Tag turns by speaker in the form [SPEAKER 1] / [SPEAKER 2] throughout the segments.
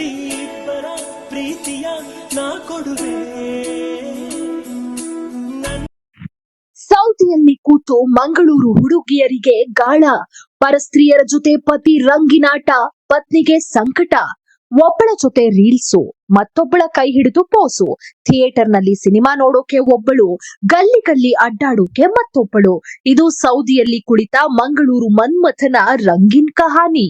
[SPEAKER 1] ಕಟ್ಟಿ ಇಬ್ಬರ ಪ್ರೀತಿಯ ನಾ ಕೊಡುವೆ.
[SPEAKER 2] ಸೌದಿಯಲ್ಲಿ ಕೂತು ಮಂಗಳೂರು ಹುಡುಗಿಯರಿಗೆ ಗಾಳ. ಪರಸ್ತ್ರೀಯರ ಜೊತೆ ಪತಿ ರಂಗಿನಾಟ, ಪತ್ನಿಗೆ ಸಂಕಟ. ಒಬ್ಬಳ ಜೊತೆ ರೀಲ್ಸು, ಮತ್ತೊಬ್ಬಳ ಕೈ ಹಿಡಿದು ಪೋಸು. ಥಿಯೇಟರ್ನಲ್ಲಿ ಸಿನಿಮಾ ನೋಡೋಕೆ ಒಬ್ಬಳು, ಗಲ್ಲಿ ಗಲ್ಲಿ ಅಡ್ಡಾಡೋಕೆ ಮತ್ತೊಬ್ಬಳು. ಇದು ಸೌದಿಯಲ್ಲಿ ಕುಳಿತ ಮಂಗಳೂರು ಮನ್ಮಥನ ರಂಗಿನ್ ಕಹಾನಿ.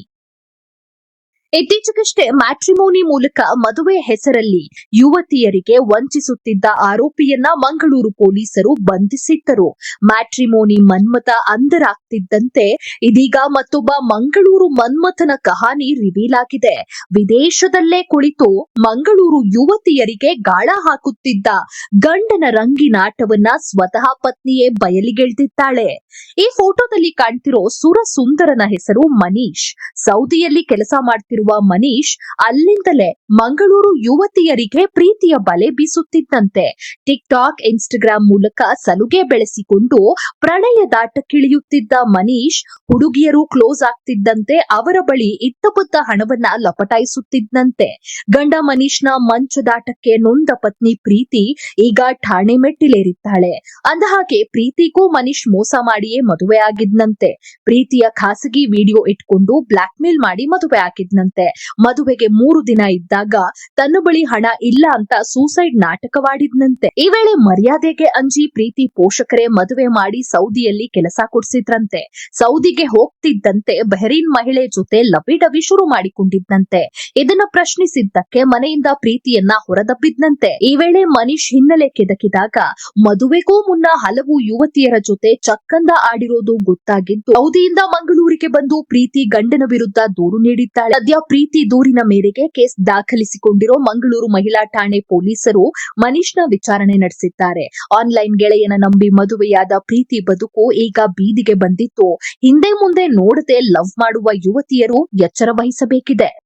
[SPEAKER 2] ಇತ್ತೀಚೆಗಷ್ಟೇ ಮ್ಯಾಟ್ರಿಮೋನಿ ಮೂಲಕ ಮದುವೆ ಹೆಸರಲ್ಲಿ ಯುವತಿಯರಿಗೆ ವಂಚಿಸುತ್ತಿದ್ದ ಆರೋಪಿಯನ್ನ ಮಂಗಳೂರು ಪೊಲೀಸರು ಬಂಧಿಸಿದ್ದರು. ಮ್ಯಾಟ್ರಿಮೋನಿ ಮನ್ಮತ ಅಂದರಾಗ್ತಿದ್ದಂತೆ ಇದೀಗ ಮತ್ತೊಬ್ಬ ಮಂಗಳೂರು ಮನ್ಮಥನ ಕಹಾನಿ ರಿವೀಲ್ ಆಗಿದೆ. ವಿದೇಶದಲ್ಲೇ ಕುಳಿತು ಮಂಗಳೂರು ಯುವತಿಯರಿಗೆ ಗಾಳ ಹಾಕುತ್ತಿದ್ದ ಗಂಡನ ರಂಗಿನಾಟವನ್ನ ಸ್ವತಃ ಪತ್ನಿಯೇ ಬಯಲಿಗೆಳ್ದಿದ್ದಾಳೆ. ಈ ಫೋಟೋದಲ್ಲಿ ಕಾಣ್ತಿರೋ ಸುರ ಸುಂದರನ ಹೆಸರು ಮನೀಶ್. ಸೌದಿಯಲ್ಲಿ ಕೆಲಸ ಮಾಡ್ತಿರುವ ಮನೀಶ್ ಅಲ್ಲಿಂದಲೇ ಮಂಗಳೂರು ಯುವತಿಯರಿಗೆ ಪ್ರೀತಿಯ ಬಲೆ ಬೀಸುತ್ತಿದ್ದಂತೆ. ಟಿಕ್ ಟಾಕ್ ಇನ್ಸ್ಟಾಗ್ರಾಂ ಮೂಲಕ ಸಲುಗೆ ಬೆಳೆಸಿಕೊಂಡು ಪ್ರಣಯದಾಟಕ್ಕಿಳಿಯುತ್ತಿದ್ದ ಮನೀಶ್ ಹುಡುಗಿಯರು ಕ್ಲೋಸ್ ಆಗ್ತಿದ್ದಂತೆ ಅವರ ಬಳಿ ಇತ್ತಪುತ್ತ ಹಣವನ್ನ ಲಪಟಾಯಿಸುತ್ತಿದ್ದಂತೆ. ಗಂಡ ಮನೀಶ್ನ ಮಂಚದಾಟಕ್ಕೆ ನೊಂದ ಪತ್ನಿ ಪ್ರೀತಿ ಈಗ ಠಾಣೆ ಮೆಟ್ಟಿಲೇರಿದ್ದಾಳೆ. ಅಂದಹಾಗೆ ಪ್ರೀತಿಗೂ ಮನೀಶ್ ಮೋಸ ಮಾಡಿಯೇ ಮದುವೆ ಆಗಿದ್ನಂತೆ. ಪ್ರೀತಿಯ ಖಾಸಗಿ ವಿಡಿಯೋ ಇಟ್ಕೊಂಡು ಬ್ಲಾಕ್ ಮೇಲ್ ಮಾಡಿ ಮದುವೆ ಆಗಿದ್ನಂತೆ. ಮದುವೆಗೆ ಮೂರು ದಿನ ಇದ್ದಾಗ ತನ್ನ ಬಳಿ ಹಣ ಇಲ್ಲ ಅಂತ ಸೂಸೈಡ್ ನಾಟಕವಾಡಿದ್ನಂತೆ. ಈ ವೇಳೆ ಮರ್ಯಾದೆಗೆ ಅಂಜಿ ಪ್ರೀತಿ ಪೋಷಕರೇ ಮದುವೆ ಮಾಡಿ ಸೌದಿಯಲ್ಲಿ ಕೆಲಸ ಕೊಡಿಸಿದ್ರಂತೆ. ಸೌದಿಗೆ ಹೋಗ್ತಿದ್ದಂತೆ ಬೆಹರೀನ್ ಮಹಿಳೆ ಜೊತೆ ಲಬಿಡವಿ ಶುರು ಮಾಡಿಕೊಂಡಿದ್ದಂತೆ ಇದನ್ನ ಪ್ರಶ್ನಿಸಿದ್ದಕ್ಕೆ ಮನೆಯಿಂದ ಪ್ರೀತಿಯನ್ನ ಹೊರದಬ್ಬಿದ್ನಂತೆ. ಈ ವೇಳೆ ಮನೀಶ್ ಹಿನ್ನೆಲೆ ಕೆದಕಿದಾಗ ಮದುವೆಗೂ ಮುನ್ನ ಹಲವು ಯುವತಿಯರ ಜೊತೆ ಚಕ್ಕಂದ ಆಡಿರೋದು ಗೊತ್ತಾಗಿದ್ದು, ಸೌದಿಯಿಂದ ಮಂಗಳೂರಿಗೆ ಬಂದು ಪ್ರೀತಿ ಗಂಡನ ವಿರುದ್ಧ ದೂರು ನೀಡಿದ್ದಾಳೆ. ಸದ್ಯ ಪ್ರೀತಿ ದೂರಿನ ಮೇರೆಗೆ ಕೇಸ್ ದಾಖಲಿಸಿಕೊಂಡಿರೋ ಮಂಗಳೂರು ಮಹಿಳಾ ಠಾಣೆ ಪೊಲೀಸರು ಮನೀಶ್ನ ವಿಚಾರಣೆ ನಡೆಸಿದ್ದಾರೆ. ಆನ್ಲೈನ್ ಗೆಳೆಯನ ನಂಬಿ ಮದುವೆಯಾದ ಪ್ರೀತಿ ಬದುಕು ಈಗ ಬೀದಿಗೆ ಬಂದಿತ್ತು. ಹಿಂದೆ ಮುಂದೆ ನೋಡದೆ ಲವ್ ಮಾಡುವ ಯುವತಿಯರು ಎಚ್ಚರ ವಹಿಸಬೇಕಿದೆ.